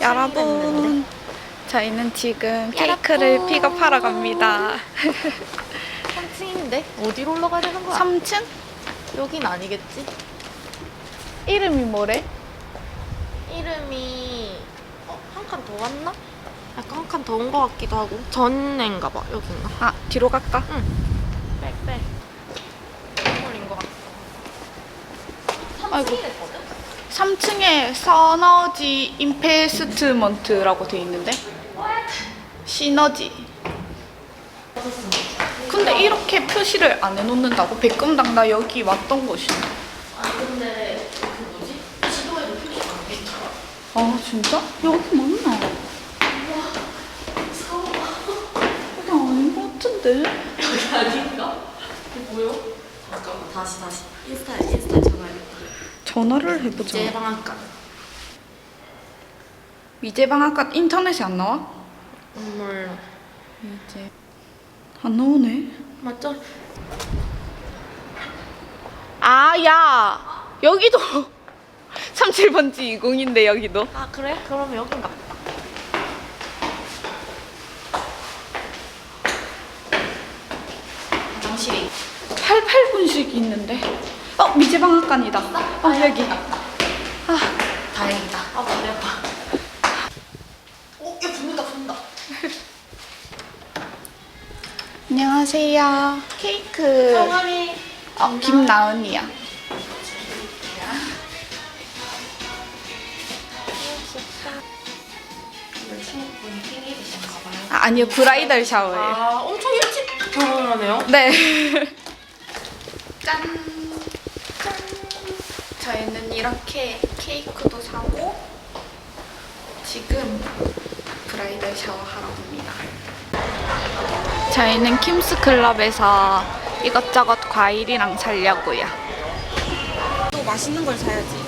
여러분 저희는 지금 케이크를 픽업하러 갑니다 3층인데 어디로 올라가야 되는 거야? 3층? 여긴 아니겠지? 이름이 뭐래? 이름이 어, 한 칸 더 왔나? 약간 한 칸 더온거 같기도 하고 전인가 봐 여긴가? 아, 뒤로 갈까? 빽빽 건물인 거 같아. 아이고. 3층이랬거든? 3층에 서너지 인베스트먼트라고 돼 있는데 시너지 근데 이렇게 표시를 안 해놓는다고? 백금당 나 여기 왔던 곳이 아니 근데 그 뭐지? 지도에도 표시가 안 돼 있더라. 아 진짜? 여기 맞나? 여기 아닌 것 같은데? 여기 아닌가? 이거 뭐요? 잠깐만 다시 다시 인스타 인스타 전화해볼게. 전화를 해보자 제 방앗간 미제방학과 인터넷이 안 나와? 건물 미제 안 나오네 맞죠? 아, 야! 여기도 37번지 20인데 여기도. 아 그래? 그러면 여긴가 보다. 화장실이 88분씩 있는데. 어, 미제방학관이다. 어, 여기. 아, 다행이다. 아 머리 아파. 오, 야 붙는다 붙는다. 안녕하세요. 케이크. 성함이 어, 김나은이야. 친구분 생일이신가 봐요. 아, 아니요, 브라이덜 샤워예요. 아 엄청 일찍 결혼하네요. 네. 짠. 짠. 저희는 이렇게 케이크도 사고 지금 브라이덜 샤워하러 갑니다. 저희는 킴스 클럽에서 이것저것 과일이랑 사려고요. 또 맛있는 걸 사야지.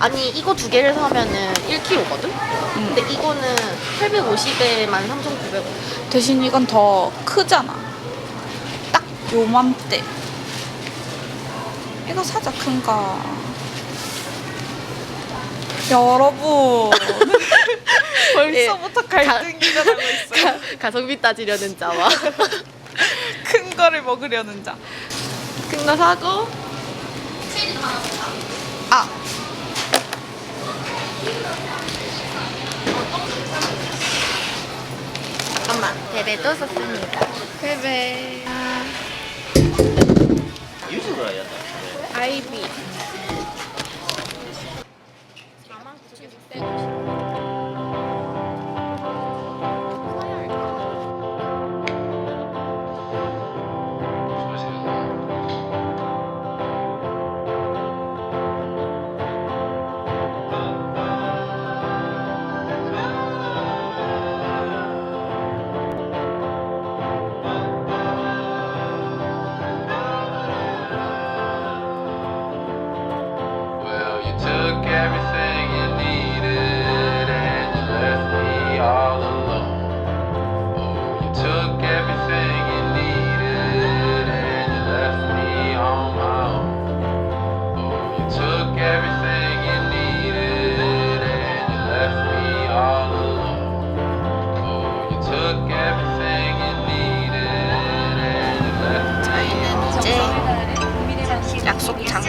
아니 이거 두 개를 사면은 1kg거든? 근데 이거는 850에 13,900원. 대신 이건 더 크잖아. 딱 요맘때. 이거 사자 큰 거. 여러분. 벌써부터 갈등이 일어나고 있어요. 가성비 따지려는 자와 큰 거를 먹으려는 자. 큰 거 사고 아, 잠깐만 베베도 썼습니다. 베베. 아이비.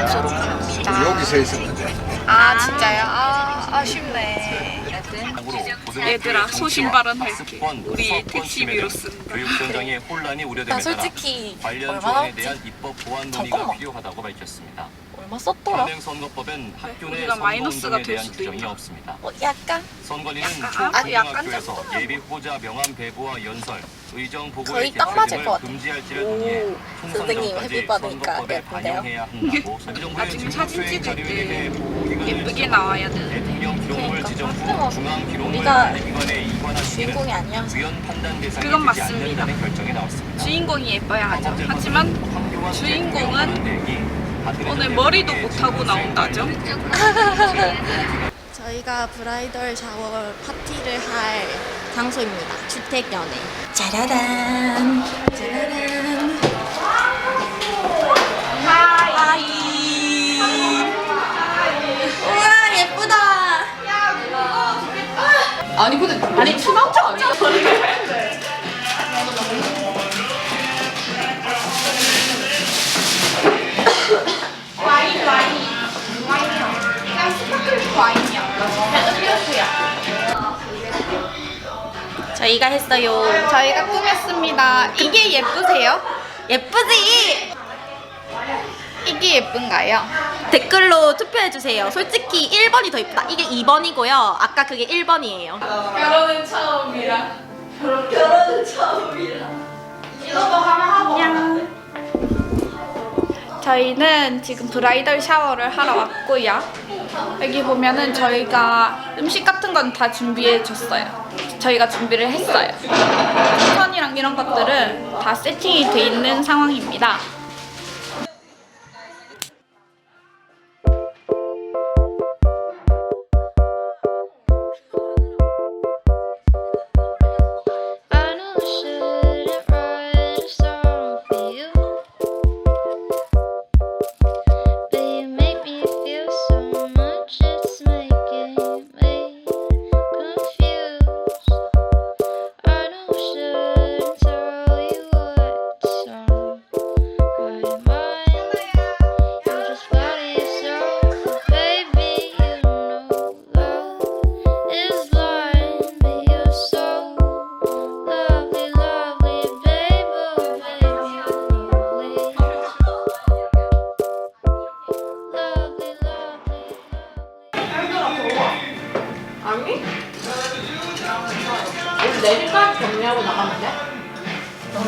장소로 갑니다. 여기 서 있었는데 아, 진짜요? 아, 아쉽네. 얘들아, 소신 발언할게. 우리 택시비로 쓴다. 교육 현장에 혼란이 우려됨에 나 따라 솔직히 관련 얼마나 조항에? 대한 입법 보완 논의가 잠깐만. 필요하다고 밝혔습니다. 얼마 썼더라? 현행선거법엔 학교 내 우리가 선거 마이너스가 운동에 될 대한 수도 규정이? 없습니다. 어, 약간 선관위는 약간, 아, 약간 초고등학교에서 예비 후보자 명함 배부와 연설, 의정 보고의 거의 딱 개최 맞을 등을 것 같아. 금지할지를 오, 논의해 총선 선생님 전까지 햇빛 받으니까 선거법에 예쁜데요? 반영해야 한다고 정부의 나중에 사진 직무수행 자료에 찍을 때 예쁘게 나와야 되는데. 대통령 기록물 그러니까. 지정 후 중앙 기록물 우리가 관리기관에 이관한 주인공이 시기는 아니어서 위헌 판단 대상이 그건 되지 맞습니다. 않는다는 결정이 나왔습니다. 주인공이 예뻐야 하죠. 하지만 주인공은 오늘 머리도 못하고 나온다죠. 저희가 브라이덜 샤워 파티를 할 장소입니다. 주택 연애. 짜라란. 짜라란. 하이. 우와 예쁘다. 아니 저희가 했어요. 저희가 꾸몄습니다. 이게 예쁘세요? 예쁘지? 이게 예쁜가요? 댓글로 투표해주세요. 솔직히 1번이 더 예쁘다. 이게 2번이고요. 아까 그게 1번이에요. 결혼은 처음이라. 결혼은 처음이라. 이것도 하나 하고. 안녕. 저희는 지금 브라이덜 샤워를 하러 왔고요. 여기 보면은 저희가 음식 같은 건 다 준비해 줬어요. 저희가 준비를 했어요. 선이랑 이런 것들은 다 세팅이 돼 있는 상황입니다.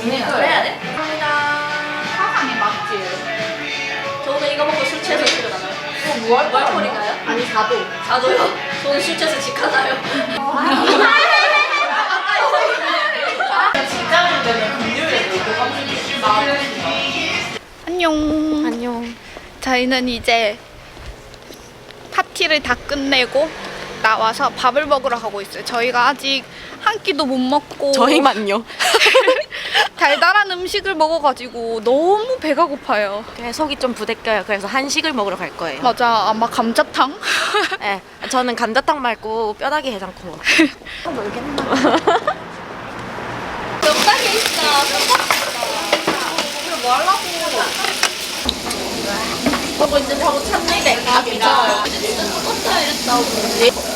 그래야 돼? 사상이 맞지? 저 오늘 이거 먹고 술 취해서 집에 가나요? 어, 뭐할 거야? 월콜인가요? 아니, 4도. 자도요? 저는 술 취해서 집 가나요? 안녕. 안녕. 저희는 이제 파티를 다 끝내고 나와서 밥을 먹으러 가고 있어요. 저희가 아직 한 끼도 못 먹고 저희만요. 달달한 음식을 먹어가지고 너무 배가 고파요. 그래, 속이 좀 부대껴요. 그래서 한식을 먹으러 갈 거예요. 맞아, 아마 감자탕? 네, 저는 감자탕 말고 뼈다귀 해장국 먹어요. 적당히 있어. 뭐 하려고? 하고 이제 하고 찾는데 아 괜찮아요. 진짜 똑같다 이랬다고.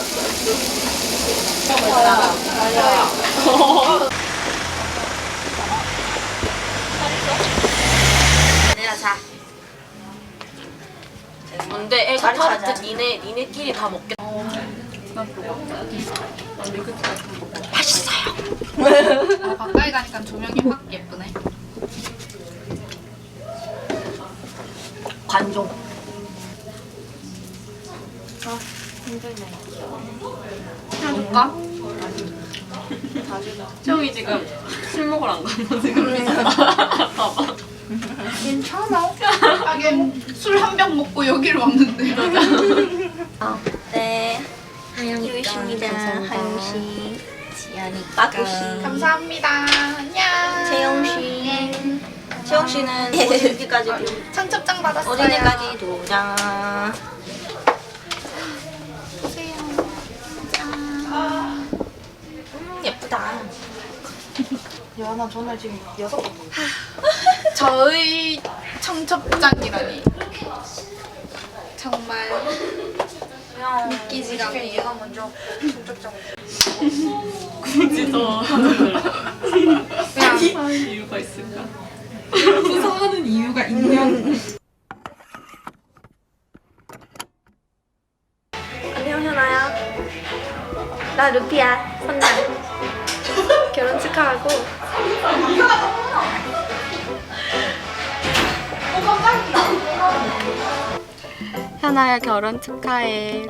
내가 자. 근데 애가 타르트 니네 니네끼리 다 먹겠다. 아, 가까이 가니까 조명이 확예쁘네. 관종. 해줄까? 형이 지금 술 먹으러 안 가서 지금 봐봐. 괜찮아. 하긴 술한 병 먹고 여기를 왔는데. 네. 하영이 있습니다. 하영 씨, 지연이 빠꾸 씨. 감사합니다. 안녕. 채영 씨. 채영 씨는 어디까지 도 청첩장 받았어요. 어디까지 도장. 예쁘다. 야 나 전화 지금 여섯 번. 저의 청첩장이라니. 정말 믿기지가 않네요. 얘가 먼저 청첩장. 굳이 더 그냥 이유가 있을까? 구성하는 이유가 있냐? 안녕 현아야. 나 루피야. 선장. 결혼 축하하고. 현아야 결혼 축하해.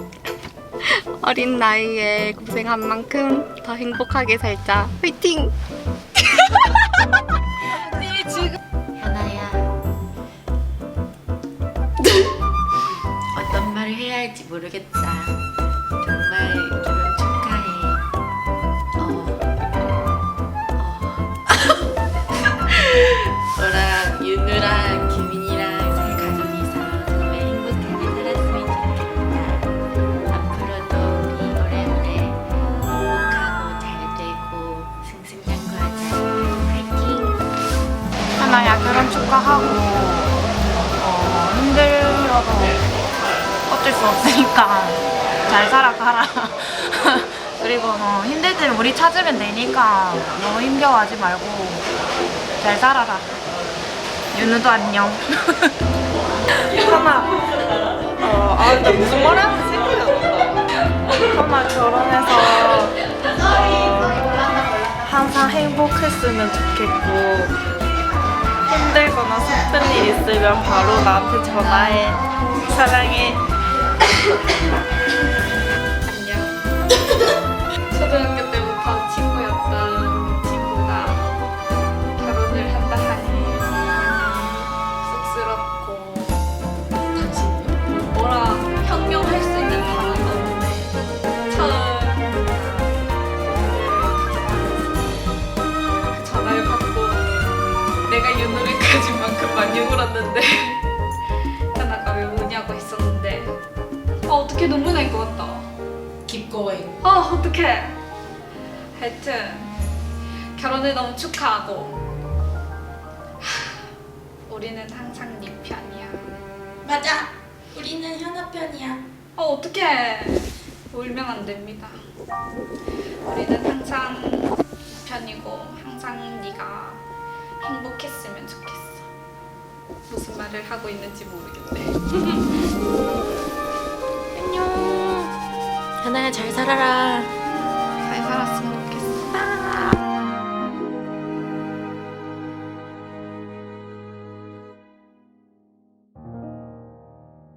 어린 나이에 고생한 만큼 더 행복하게 살자. 화이팅! 현아야. 어떤 말을 해야 할지 모르겠다. 없으니까 잘 살아가라. 그리고 어, 힘들 때는 우리 찾으면 되니까 너무 힘겨워하지 말고 잘 살아라. 윤우도 안녕. 하나, 어, 아, 나 무슨 말 하는지 생각이 안 난다. 하나 결혼해서 어, 항상 행복했으면 좋겠고 힘들거나 슬픈 일 있으면 바로 나한테 전화해. 사랑해. Thank you. 아 어떡해. 하여튼 결혼을 너무 축하하고 하, 우리는 항상 네 편이야. 맞아. 우리는 현아 편이야. 어 어떡해. 울면 안 됩니다. 우리는 항상 네 편이고 항상 네가 행복했으면 좋겠어. 무슨 말을 하고 있는지 모르겠네 잘 살아라.